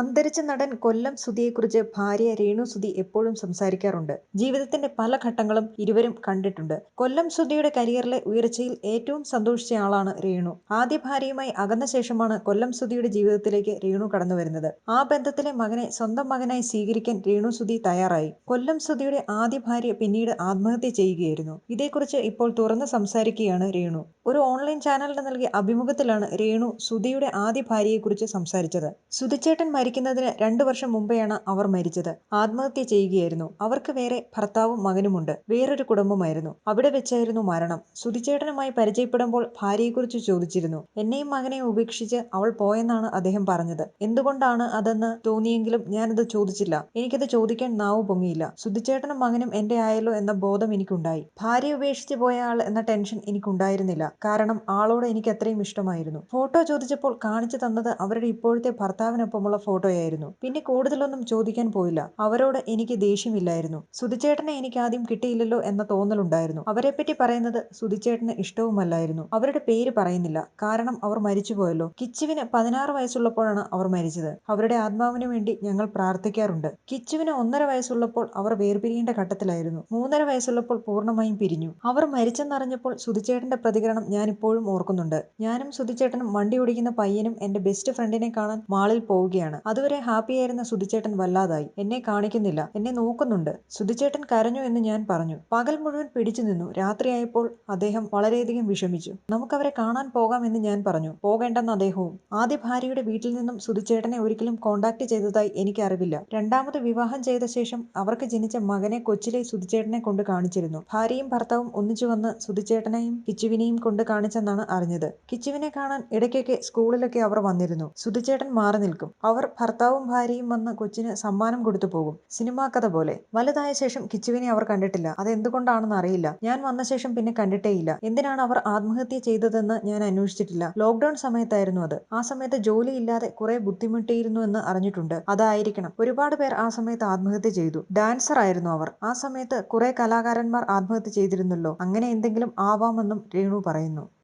അന്തരിച്ച നടൻ കൊല്ലം സുധിയെക്കുറിച്ച് ഭാര്യ രേണു സുധി എപ്പോഴും സംസാരിക്കാറുണ്ട്. ജീവിതത്തിന്റെ പല ഘട്ടങ്ങളും ഇരുവരും കണ്ടിട്ടുണ്ട്. കൊല്ലം സുധിയുടെ കരിയറിലെ ഉയർച്ചയിൽ ഏറ്റവും സന്തോഷിച്ച ആളാണ് രേണു. ആദ്യ ഭാര്യയുമായി അകന്ന ശേഷമാണ് കൊല്ലം സുധിയുടെ ജീവിതത്തിലേക്ക് രേണു കടന്നു വരുന്നത് ആ ബന്ധത്തിലെ മകനെ സ്വന്തം മകനായി സ്വീകരിക്കാൻ രേണു സുധി തയ്യാറായി. കൊല്ലം സുധിയുടെ ആദ്യ ഭാര്യ പിന്നീട് ആത്മഹത്യ ചെയ്യുകയായിരുന്നു. ഇതേക്കുറിച്ച് ഇപ്പോൾ തുറന്ന് സംസാരിക്കുകയാണ് രേണു. ഒരു ഓൺലൈൻ ചാനലിന് നൽകിയ അഭിമുഖത്തിലാണ് രേണു സുധിയുടെ ആദ്യ ഭാര്യയെക്കുറിച്ച് സംസാരിച്ചത്. സുധിച്ചേട്ടൻ മരിക്കുന്നതിന് രണ്ടു വർഷം മുമ്പെയാണ് അവർ മരിച്ചത്. ആത്മഹത്യ ചെയ്യുകയായിരുന്നു. അവർക്ക് വേറെ ഭർത്താവും മകനുമുണ്ട്. വേറൊരു കുടുംബമായിരുന്നു. അവിടെ വെച്ചായിരുന്നു മരണം. സുധിച്ചേട്ടനുമായി പരിചയപ്പെടുമ്പോൾ ഭാര്യയെക്കുറിച്ച് ചോദിച്ചിരുന്നു. എന്നെയും മകനെയും ഉപേക്ഷിച്ച് അവൾ പോയെന്നാണ് അദ്ദേഹം പറഞ്ഞത്. എന്തുകൊണ്ടാണ് അതെന്ന് തോന്നിയെങ്കിലും ഞാനത് ചോദിച്ചില്ല. എനിക്കത് ചോദിക്കാൻ നാവ് പൊങ്ങിയില്ല. സുധിച്ചേട്ടനും മകനും എന്റെ ആയല്ലോ എന്ന ബോധം എനിക്കുണ്ടായി. ഭാര്യ ഉപേക്ഷിച്ച് പോയ ആൾ എന്ന ടെൻഷൻ എനിക്കുണ്ടായിരുന്നില്ല. കാരണം ആളോട് എനിക്ക് അത്രയും ഇഷ്ടമായിരുന്നു. ഫോട്ടോ ചോദിച്ചപ്പോൾ കാണിച്ചു തന്നത് അവരുടെ ഇപ്പോഴത്തെ ഭർത്താവിനൊപ്പമുള്ള ഫോട്ടോയായിരുന്നു. പിന്നെ കൂടുതലൊന്നും ചോദിക്കാൻ പോയില്ല. അവരോട് എനിക്ക് ദേഷ്യമില്ലായിരുന്നു. സുധിച്ചേട്ടനെ എനിക്കാദ്യം കിട്ടിയില്ലല്ലോ എന്ന തോന്നലുണ്ടായിരുന്നു. അവരെപ്പറ്റി പറയുന്നത് സുധിച്ചേട്ടന് ഇഷ്ടവുമല്ലായിരുന്നു. അവരുടെ പേര് പറയുന്നില്ല. കാരണം അവർ മരിച്ചുപോയല്ലോ. കിച്ചുവിന് പതിനാറ് വയസ്സുള്ളപ്പോഴാണ് അവർ മരിച്ചത്. അവരുടെ ആത്മാവിന് വേണ്ടി ഞങ്ങൾ പ്രാർത്ഥിക്കാറുണ്ട്. കിച്ചുവിന് ഒന്നര വയസ്സുള്ളപ്പോൾ അവർ വേർപിരിയേണ്ട ഘട്ടത്തിലായിരുന്നു. മൂന്നര വയസ്സുള്ളപ്പോൾ പൂർണമായും പിരിഞ്ഞു. അവർ മരിച്ചെന്നറിഞ്ഞപ്പോൾ സുധിച്ചേട്ടന്റെ പ്രതികരണം ഞാനിപ്പോഴും ഓർക്കുന്നുണ്ട്. ഞാനും സുധിച്ചേട്ടനും വണ്ടിയോടിക്കുന്ന പയ്യനും എന്റെ ബെസ്റ്റ് ഫ്രണ്ടിനെ കാണാൻ മാളിൽ പോവുകയാണ്. അതുവരെ ഹാപ്പിയായിരുന്ന സുധിച്ചേട്ടൻ വല്ലാതായി. എന്നെ കാണിക്കുന്നില്ല. എന്നെ നോക്കുന്നുണ്ട്. സുധിച്ചേട്ടൻ കരഞ്ഞു എന്ന് ഞാൻ പറഞ്ഞു. പകൽ മുഴുവൻ പിടിച്ചു നിന്നു രാത്രിയായപ്പോൾ അദ്ദേഹം വളരെയധികം വിഷമിച്ചു. നമുക്കവരെ കാണാൻ പോകാം എന്ന് ഞാൻ പറഞ്ഞു. പോകേണ്ടെന്ന് അദ്ദേഹവും. ആദ്യ ഭാര്യയുടെ വീട്ടിൽ നിന്നും സുധിച്ചേട്ടനെ ഒരിക്കലും കോണ്ടാക്ട് ചെയ്തതായി എനിക്ക് അറിവില്ല. രണ്ടാമത് വിവാഹം ചെയ്ത ശേഷം അവർക്ക് ജനിച്ച മകനെ കൊച്ചിലെ സുധിച്ചേട്ടനെ കൊണ്ട് കാണിച്ചിരുന്നു. ഭാര്യയും ഭർത്താവും ഒന്നിച്ചു വന്ന് സുധിച്ചേട്ടനെയും കിച്ചുവിനെയും കൊണ്ട് കാണിച്ചെന്നാണ് അറിഞ്ഞത്. കിച്ചുവിനെ കാണാൻ ഇടയ്ക്കൊക്കെ സ്കൂളിലൊക്കെ അവർ വന്നിരുന്നു. സുധിച്ചേട്ടൻ മാറി നിൽക്കും. അവർ ഭർത്താവും ഭാര്യയും വന്ന് കൊച്ചിന് സമ്മാനം കൊടുത്തു പോകും. സിനിമാ കഥ പോലെ. വലുതായ ശേഷം കിച്ചുവിനെ അവർ കണ്ടിട്ടില്ല. അതെന്തുകൊണ്ടാണെന്നറിയില്ല. ഞാൻ വന്ന ശേഷം പിന്നെ കണ്ടിട്ടേയില്ല. എന്തിനാണ് അവർ ആത്മഹത്യ ചെയ്തതെന്ന് ഞാൻ അന്വേഷിച്ചിട്ടില്ല. ലോക്ക്ഡൗൺ സമയത്തായിരുന്നു അത്. ആ സമയത്ത് ജോലിയില്ലാതെ കുറെ ബുദ്ധിമുട്ടിയിരുന്നു എന്ന് അറിഞ്ഞിട്ടുണ്ട്. അതായിരിക്കണം. ഒരുപാട് പേർ ആ സമയത്ത് ആത്മഹത്യ ചെയ്തു. ഡാൻസർ ആയിരുന്നു അവർ. ആ സമയത്ത് കുറെ കലാകാരന്മാർ ആത്മഹത്യ ചെയ്തിരുന്നല്ലോ. അങ്ങനെ എന്തെങ്കിലും ആവാമെന്നും രേണു പറയുന്നു.